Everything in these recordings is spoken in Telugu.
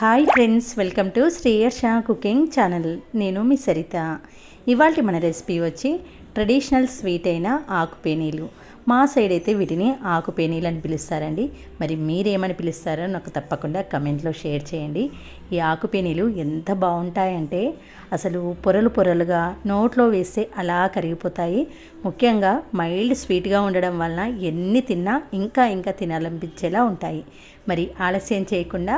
హాయ్ ఫ్రెండ్స్ వెల్కమ్ టు శ్రేయర్ కుకింగ్ ఛానల్ నేను మీ సరిత. ఇవాళ మన రెసిపీ వచ్చి ట్రెడిషనల్ స్వీట్ అయిన ఆకుపేనీలు. మా సైడ్ అయితే వీటిని ఆకుపేనీలు అని పిలుస్తారండి. మరి మీరేమని పిలుస్తారో నాకు తప్పకుండా కమెంట్లో షేర్ చేయండి. ఈ ఆకుపేనీలు ఎంత బాగుంటాయంటే అసలు పొరలు పొరలుగా నోట్లో వేస్తే అలా కరిగిపోతాయి. ముఖ్యంగా మైల్డ్ స్వీట్గా ఉండడం వలన ఎన్ని తిన్నా ఇంకా ఇంకా తినాలనిపించేలా ఉంటాయి. మరి ఆలస్యం చేయకుండా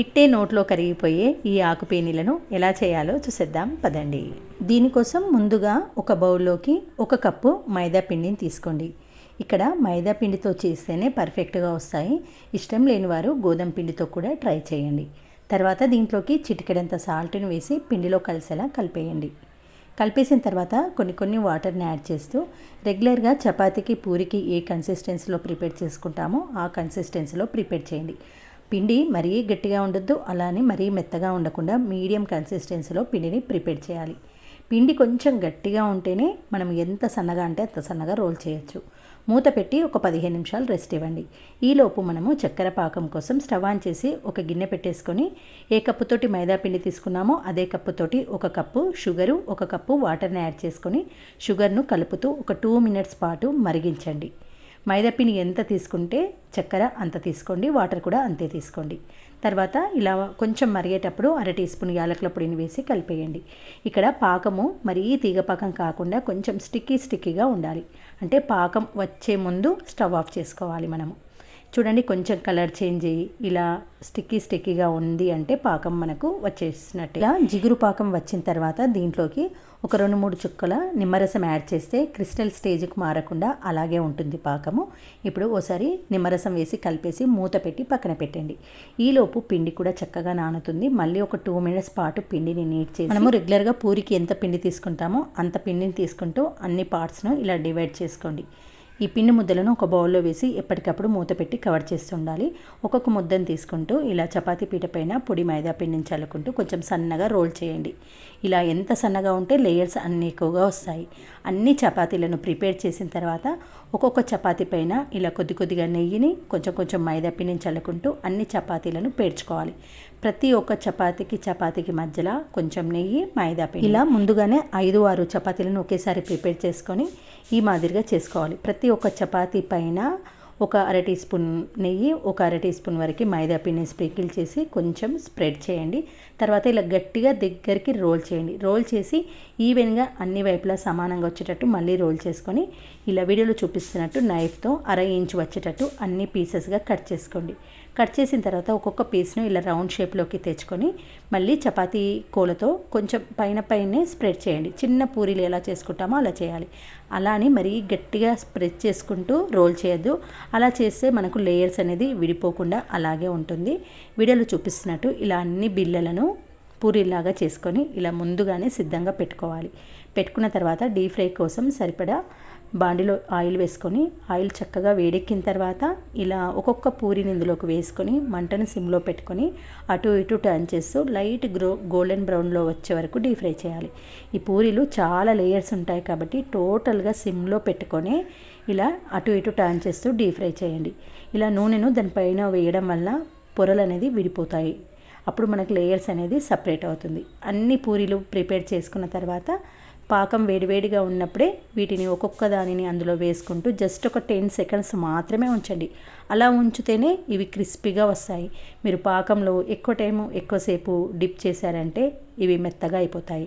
ఇట్టే నోట్లో కరిగిపోయే ఈ ఆకుపేనీలను ఎలా చేయాలో చూసేద్దాం పదండి. దీనికోసం ముందుగా ఒక బౌల్లోకి ఒక కప్పు మైదా పిండిని తీసుకోండి. ఇక్కడ మైదా పిండితో చేస్తేనే పర్ఫెక్ట్గా వస్తాయి. ఇష్టం లేని వారు గోధుమ పిండితో కూడా ట్రై చేయండి. తర్వాత దీంట్లోకి చిటికెడంత సాల్ట్ని వేసి పిండిలో కలిసేలా కలిపేయండి. కలిపేసిన తర్వాత కొన్ని కొన్ని వాటర్ని యాడ్ చేస్తూ రెగ్యులర్గా చపాతీకి పూరికి ఏ కన్సిస్టెన్సీలో ప్రిపేర్ చేసుకుంటామో ఆ కన్సిస్టెన్సీలో ప్రిపేర్ చేయండి. పిండి మరీ గట్టిగా ఉండొద్దు అలానే మరీ మెత్తగా ఉండకుండా మీడియం కన్సిస్టెన్సీలో పిండిని ప్రిపేర్ చేయాలి. పిండి కొంచెం గట్టిగా ఉంటేనే మనం ఎంత సన్నగా అంటే అంత సన్నగా రోల్ చేయొచ్చు. మూత పెట్టి ఒక పదిహేను నిమిషాలు రెస్ట్ ఇవ్వండి. ఈలోపు మనము చక్కెర పాకం కోసం స్టవ్ ఆన్ చేసి ఒక గిన్నె పెట్టేసుకొని ఏ కప్పుతోటి మైదా పిండి తీసుకున్నామో అదే కప్పుతోటి ఒక కప్పు షుగరు ఒక కప్పు వాటర్ని యాడ్ చేసుకొని షుగర్ను కలుపుతూ ఒక టూ మినిట్స్ పాటు మరిగించండి. మైదాపిండి ఎంత తీసుకుంటే చక్కెర అంత తీసుకోండి వాటర్ కూడా అంతే తీసుకోండి. తర్వాత ఇలా కొంచెం మరిగేటప్పుడు అర టీ స్పూన్ యాలకుల పొడిని వేసి కలిపేయండి. ఇక్కడ పాకము మరీ తీగ పాకం కాకుండా కొంచెం స్టిక్కీ స్టిక్కీగా ఉండాలి. అంటే పాకం వచ్చే ముందు స్టవ్ ఆఫ్ చేసుకోవాలి మనము. చూడండి కొంచెం కలర్ చేంజ్ అయ్యి ఇలా స్టిక్కీ స్టిక్కీగా ఉంది అంటే పాకం మనకు వచ్చేసినట్టు. ఇలా జిగురు పాకం వచ్చిన తర్వాత దీంట్లోకి ఒక రెండు మూడు చుక్కల నిమ్మరసం యాడ్ చేస్తే క్రిస్టల్ స్టేజ్కి మారకుండా అలాగే ఉంటుంది పాకము. ఇప్పుడు ఓసారి నిమ్మరసం వేసి కలిపేసి మూత పెట్టి పక్కన పెట్టండి. ఈలోపు పిండి కూడా చక్కగా నానుతుంది. మళ్ళీ ఒక టూ మినిట్స్ పాటు పిండిని నీట్ చేసి మనము రెగ్యులర్గా పూరికి ఎంత పిండి తీసుకుంటామో అంత పిండిని తీసుకుంటూ అన్ని పార్ట్స్ను ఇలా డివైడ్ చేసుకోండి. ఈ పిండి ముద్దలను ఒక బౌల్లో వేసి ఎప్పటికప్పుడు మూత పెట్టి కవర్ చేస్తుండాలి ఒక్కొక్క ముద్దను తీసుకుంటూ ఇలా చపాతీ పీట పైన పొడి మైదా పిండిని చల్లుకుంటూ కొంచెం సన్నగా రోల్ చేయండి. ఇలా ఎంత సన్నగా ఉంటే లేయర్స్ అన్ని ఎక్కువగా వస్తాయి. అన్ని చపాతీలను ప్రిపేర్ చేసిన తర్వాత ఒక్కొక్క చపాతీ పైన ఇలా కొద్ది కొద్దిగా నెయ్యిని కొంచెం కొంచెం మైదా పిండిని చల్లుకుంటూ అన్ని చపాతీలను పేర్చుకోవాలి. ప్రతి ఒక్క చపాతీకి చపాతీకి మధ్యలో కొంచెం నెయ్యి మైదా పిండి. ఇలా ముందుగానే ఐదు ఆరు చపాతీలను ఒకేసారి ప్రిపేర్ చేసుకొని ఈ మాదిరిగా చేసుకోవాలి. ప్రతి ఒక్క చపాతీ పైన ఒక అర టీ స్పూన్ నెయ్యి ఒక అర టీ స్పూన్ వరకు మైదా పిండిని స్ప్రింకిల్ చేసి కొంచెం స్ప్రెడ్ చేయండి. తర్వాత ఇలా గట్టిగా దగ్గరికి రోల్ చేయండి. రోల్ చేసి ఈవెన్గా అన్ని వైపులా సమానంగా వచ్చేటట్టు మళ్ళీ రోల్ చేసుకొని ఇలా వీడియోలో చూపిస్తున్నట్టు నైఫ్తో అర ఇంచ్ వచ్చేటట్టు అన్ని పీసెస్గా కట్ చేసుకోండి. కట్ చేసిన తర్వాత ఒక్కొక్క పీస్ను ఇలా రౌండ్ షేప్లోకి తెచ్చుకొని మళ్ళీ చపాతీ కోలతో కొంచెం పైన పైనే స్ప్రెడ్ చేయండి. చిన్న పూరీలు ఎలా చేసుకుంటామో అలా చేయాలి. అలా అని మరీ గట్టిగా స్ప్రెడ్ చేసుకుంటూ రోల్ చేయొద్దు. అలా చేస్తే మనకు లేయర్స్ అనేది విడిపోకుండా అలాగే ఉంటుంది. వీడియోలో చూపిస్తున్నట్టు ఇలా అన్ని బిళ్ళలను పూరీలాగా చేసుకొని ఇలా ముందుగానే సిద్ధంగా పెట్టుకోవాలి. పెట్టుకున్న తర్వాత డీప్ ఫ్రై కోసం సరిపడా బాండిలో ఆయిల్ వేసుకొని ఆయిల్ చక్కగా వేడెక్కిన తర్వాత ఇలా ఒక్కొక్క పూరిని ఇందులోకి వేసుకొని మంటను సిమ్లో పెట్టుకొని అటు ఇటు టర్న్ చేస్తూ లైట్ గ్రో గోల్డెన్ బ్రౌన్లో వచ్చే వరకు డీప్ ఫ్రై చేయాలి. ఈ పూరీలు చాలా లేయర్స్ ఉంటాయి కాబట్టి టోటల్గా సిమ్లో పెట్టుకొని ఇలా అటు ఇటు టర్న్ చేస్తూ డీప్ ఫ్రై చేయండి. ఇలా నూనెను దానిపైన వేయడం వల్ల పొరలు అనేది విడిపోతాయి. అప్పుడు మనకు లేయర్స్ అనేది సపరేట్ అవుతుంది. అన్ని పూరీలు ప్రిపేర్ చేసుకున్న తర్వాత పాకం వేడివేడిగా ఉన్నప్పుడే వీటిని ఒక్కొక్క దానిని అందులో వేసుకుంటూ జస్ట్ ఒక టెన్ సెకండ్స్ మాత్రమే ఉంచండి. అలా ఉంచితేనే ఇవి క్రిస్పీగా వస్తాయి. మీరు పాకంలో ఎక్కువ టైము ఎక్కువసేపు డిప్ చేశారంటే ఇవి మెత్తగా అయిపోతాయి.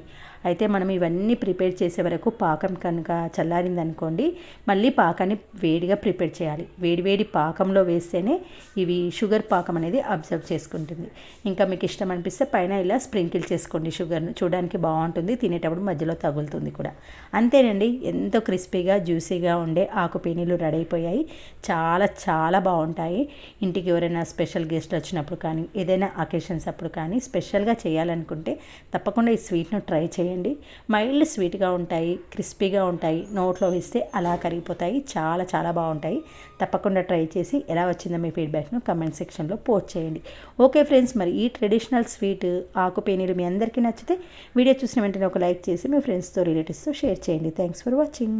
అయితే మనం ఇవన్నీ ప్రిపేర్ చేసే వరకు పాకం కనుక చల్లారింది అనుకోండి మళ్ళీ పాకాన్ని వేడిగా ప్రిపేర్ చేయాలి. వేడివేడి పాకంలో వేస్తేనే ఇవి షుగర్ పాకం అనేది అబ్జర్వ్ చేసుకుంటుంది. ఇంకా మీకు ఇష్టం అనిపిస్తే పైన ఇలా స్ప్రింకిల్ చేసుకోండి షుగర్ను. చూడడానికి బాగుంటుంది తినేటప్పుడు మధ్యలో తగులుతుంది కూడా. అంతేనండి ఎంతో క్రిస్పీగా జ్యూసీగా ఉండే ఆకుపేనీలు రెడీ అయిపోయాయి. చాలా చాలా బాగుంటాయి. ఇంటికి ఎవరైనా స్పెషల్ గెస్ట్ వచ్చినప్పుడు కానీ ఏదైనా అకేషన్స్ అప్పుడు కానీ స్పెషల్గా చేయాలనుకుంటే తప్పకుండా ఈ స్వీట్ను ట్రై చేయండి. మైల్డ్ స్వీట్గా ఉంటాయి క్రిస్పీగా ఉంటాయి. నోట్లో వేస్తే అలా కరిగిపోతాయి. చాలా చాలా బాగుంటాయి. తప్పకుండా ట్రై చేసి ఎలా వచ్చిందో మీ ఫీడ్బ్యాక్ను కమెంట్ సెక్షన్లో పోస్ట్ చేయండి. ఓకే ఫ్రెండ్స్ మరి ఈ ట్రెడిషనల్ స్వీట్ ఆకుపేనీలు మీ అందరికీ నచ్చితే వీడియో చూసిన వెంటనే ఒక లైక్ చేసి మీ ఫ్రెండ్స్తో రిలేటివ్స్తో షేర్ చేయండి. Thanks for watching.